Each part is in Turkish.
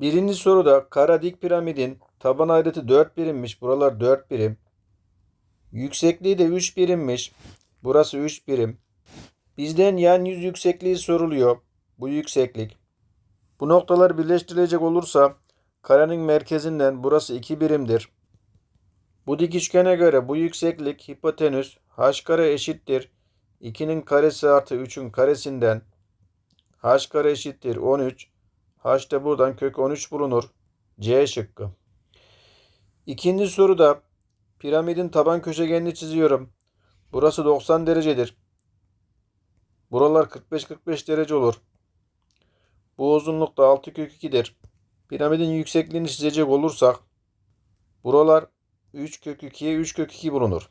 Birinci soruda kara dik piramidin taban ayrıtı 4 birimmiş. Buralar 4 birim. Yüksekliği de 3 birimmiş. Burası 3 birim. Bizden yan yüz yüksekliği soruluyor. Bu yükseklik. Bu noktalar birleştirilecek olursa karenin merkezinden burası 2 birimdir. Bu dik üçgene göre bu yükseklik hipotenüs h kare eşittir 2'nin karesi artı 3'ün karesinden h kare eşittir 13. h de buradan kök 13 bulunur. C şıkkı. İkinci soruda piramidin taban köşegenini çiziyorum. Burası 90 derecedir. Buralar 45-45 derece olur. Bu uzunluk da 6 kök 2'dir. Piramidin yüksekliğini çizecek olursak buralar 3 kök 2'ye 3 kök 2 bulunur.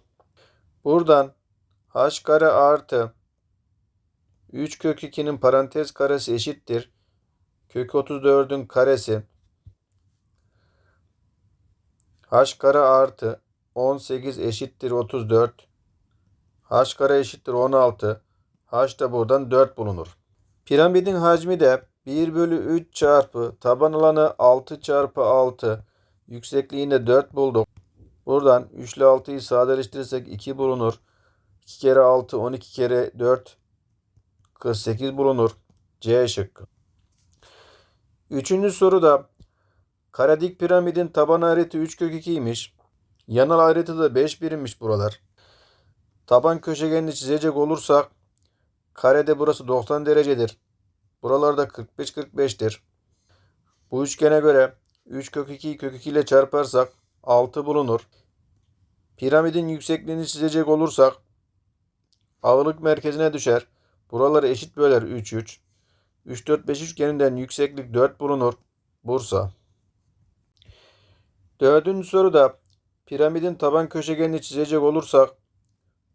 Buradan h kare artı 3 kök 2'nin parantez karesi eşittir. Kök 34'ün karesi h kare artı 18 eşittir 34. h kare eşittir 16. h da buradan 4 bulunur. Piramidin hacmi de 1 bölü 3 çarpı taban alanı 6 çarpı 6 yüksekliğinde 4 bulduk. Buradan 3 ile 6'yı sadeleştirirsek 2 bulunur. 2 kere 6 12 kere 4 48 bulunur. C şıkkı. Üçüncü soruda karadik piramidin taban ayrıtı 3 kök 2'ymiş. Yanal ayrıtı da 5 birimmiş buralar. Taban köşegenini çizecek olursak karede burası 90 derecedir. Buralarda 45-45'tir. Bu üçgene göre 3 kök 2'yi kök 2 ile çarparsak 6 bulunur. Piramidin yüksekliğini çizecek olursak ağırlık merkezine düşer. Buraları eşit böler 3 3. 3 4 5 üçgeninden yükseklik 4 bulunur. Bursa. Dördüncü soruda piramidin taban köşegenini çizecek olursak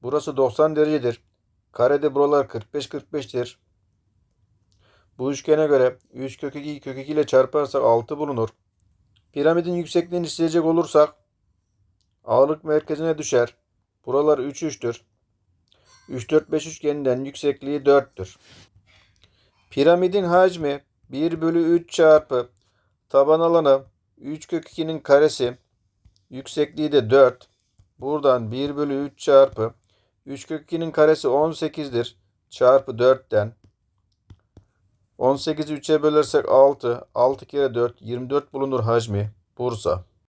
burası 90 derecedir. Karede buralar 45 45'tir. Bu üçgene göre 3 kök 2 kök 2 ile çarparsak 6 bulunur. Piramidin yüksekliğini çizecek olursak ağırlık merkezine düşer. Buralar 3 3'tür. 3 4 5 üçgeninden yüksekliği 4'tür. Piramidin hacmi 1 bölü 3 çarpı taban alanı 3 kök 2'nin karesi yüksekliği de 4. Buradan 1 bölü 3 çarpı 3 kök 2'nin karesi 18'dir. Çarpı 4'ten 18'i 3'e bölersek 6. 6 kere 4 24 bulunur hacmi. Bursa.